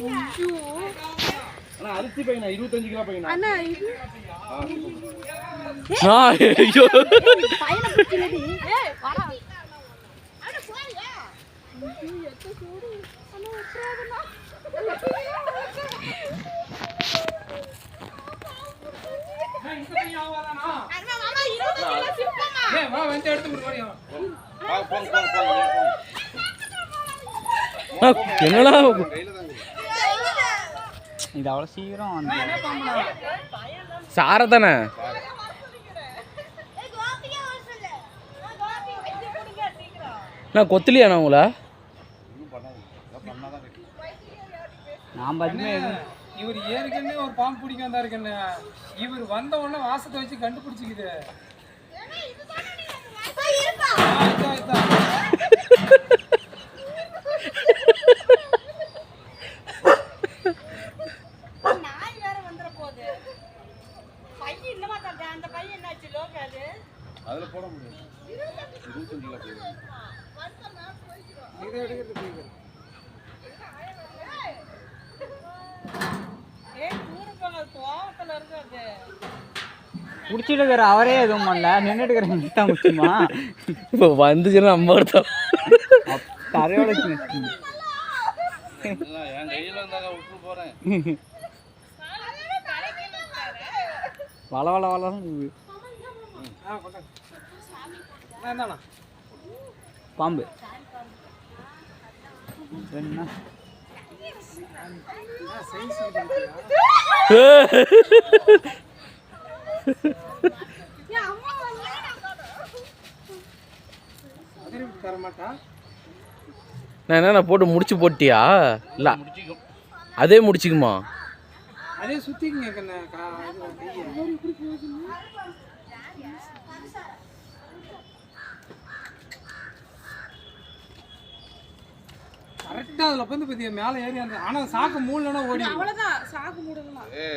அண்ணா அரிசி பையனா? இருபத்தஞ்சு கிலோ பையனா? அண்ணா இது ஆ, ஐயோ. பையனை பிடிச்சிருடி ஏய் வாடா வா வந்து எடுத்து கொடுப்பாங்க ஆ, என்னடா இது அவ்வளோ சீக்கிரம் சாரை தானே நான் கொத்தலியாண்ணா உங்களா? நான் பார்த்துமே இவர் ஏற்கனவே ஒரு பாம்பு பிடிக்க வந்தாருக்கண்ணே இவர் வந்த உடனே வாசத்தை வச்சு கண்டுபிடிச்சிக்குது. பையன் இன்னமா தந்தேன் அந்த பையன் என்னாச்சு? லோக அது? அதுல போட முடியாது. இருபத்தஞ்சு கிலோ இதை எடுக்கிறது இருக்கிற அவரே எதுவும் பண்ணல. நின்றுட்டு இருக்கிற முக்கியமா? இப்போ வந்துச்சுன்னா நம்ம தரையோட என் கையில இருந்தாங்க விட்டு போறேன். வள வள வள ஆ கொண்டாங்க என்னண்ணா பாம்பு நான் என்ன போட்டு முடிச்சு போட்டியா? இல்லை. அதே முடிச்சுக்குமா? அதே சுத்திக்குங்க கண்ணே கா இது கையை. கரெக்டா அதுல வந்து பத்தியா? மேல ஏறி அந்த ஆனா சாக்கு மூணுலனா ஓடி அவ்வளவுதான். சாக்கு மூடணுமா? ஏ